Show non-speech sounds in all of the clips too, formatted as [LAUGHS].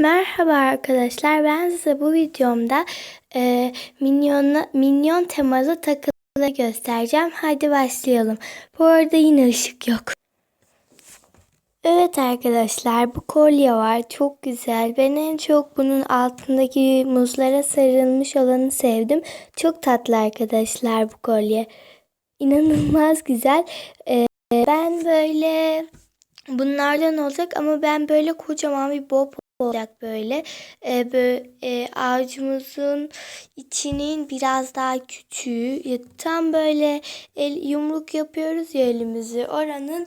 Merhaba arkadaşlar. Ben size bu videomda e, minyon, minyon temalı takıları göstereceğim. Hadi başlayalım. Bu arada yine ışık yok. Evet arkadaşlar bu kolye var. Çok güzel. Ben en çok bunun altındaki muzlara sarılmış olanı sevdim. Çok tatlı arkadaşlar bu kolye. İnanılmaz [LAUGHS] güzel. E, ben böyle bunlardan olacak ama ben böyle kocaman bir bob olacak böyle. Ee, böyle e, ağacımızın içinin biraz daha küçüğü. Ya, tam böyle el yumruk yapıyoruz ya elimizi. Oranın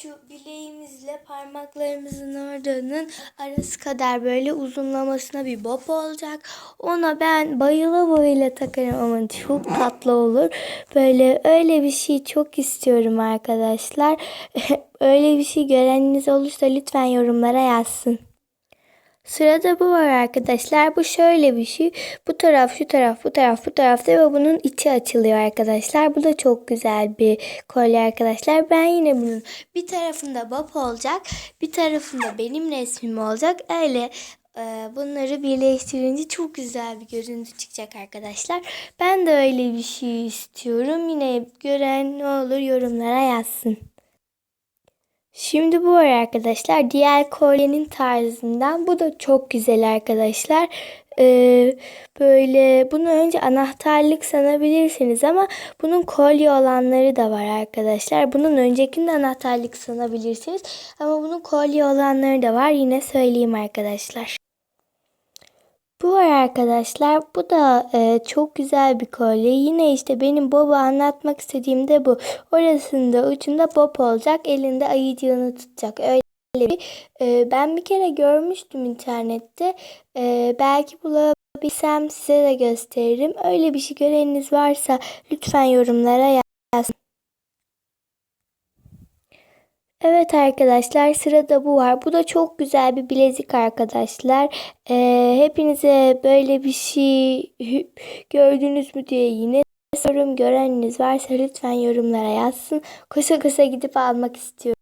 şu bileğimizle parmaklarımızın oranın arası kadar böyle uzunlamasına bir bob olacak. Ona ben bayıla bayıla takarım ama çok tatlı olur. Böyle öyle bir şey çok istiyorum arkadaşlar. [LAUGHS] öyle bir şey göreniniz olursa lütfen yorumlara yazsın. Sırada bu var arkadaşlar. Bu şöyle bir şey. Bu taraf, şu taraf, bu taraf, bu tarafta ve bunun içi açılıyor arkadaşlar. Bu da çok güzel bir kolye arkadaşlar. Ben yine bunun bir tarafında bab olacak. Bir tarafında benim resmim olacak. Öyle e, bunları birleştirince çok güzel bir görüntü çıkacak arkadaşlar. Ben de öyle bir şey istiyorum. Yine gören ne olur yorumlara yazsın. Şimdi bu var arkadaşlar. Diğer kolyenin tarzından. Bu da çok güzel arkadaşlar. Ee, böyle bunu önce anahtarlık sanabilirsiniz ama bunun kolye olanları da var arkadaşlar. Bunun öncekinde anahtarlık sanabilirsiniz ama bunun kolye olanları da var. Yine söyleyeyim arkadaşlar. Bu var arkadaşlar. Bu da e, çok güzel bir kolye. Yine işte benim Bob'u anlatmak istediğim de bu. Orasında ucunda Bob olacak. Elinde ayıcığını tutacak. Öyle bir e, ben bir kere görmüştüm internette. E, belki bulabilsem size de gösteririm. Öyle bir şey göreniniz varsa lütfen yorumlara yazın. Evet arkadaşlar sırada bu var. Bu da çok güzel bir bilezik arkadaşlar. Ee, hepinize böyle bir şey gördünüz mü diye yine sorum göreniniz varsa lütfen yorumlara yazsın. Koşa koşa gidip almak istiyorum.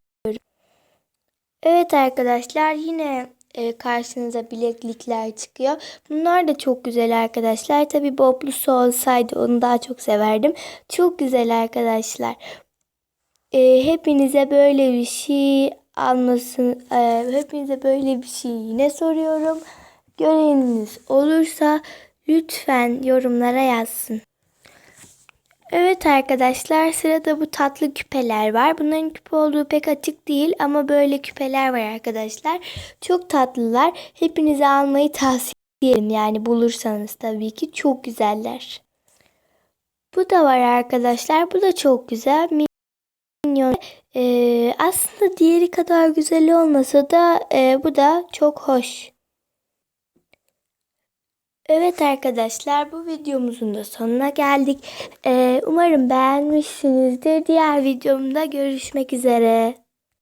Evet arkadaşlar yine e, karşınıza bileklikler çıkıyor. Bunlar da çok güzel arkadaşlar. Tabi boblusu olsaydı onu daha çok severdim. Çok güzel arkadaşlar e, hepinize böyle bir şey almasın. E, hepinize böyle bir şey yine soruyorum. Göreniniz olursa lütfen yorumlara yazsın. Evet arkadaşlar sırada bu tatlı küpeler var. Bunların küpe olduğu pek açık değil ama böyle küpeler var arkadaşlar. Çok tatlılar. Hepinize almayı tavsiye ederim. Yani bulursanız tabii ki çok güzeller. Bu da var arkadaşlar. Bu da çok güzel. Minyon. Ee, aslında diğeri kadar güzel olmasa da e, bu da çok hoş. Evet arkadaşlar bu videomuzun da sonuna geldik. Ee, umarım beğenmişsinizdir. Diğer videomda görüşmek üzere.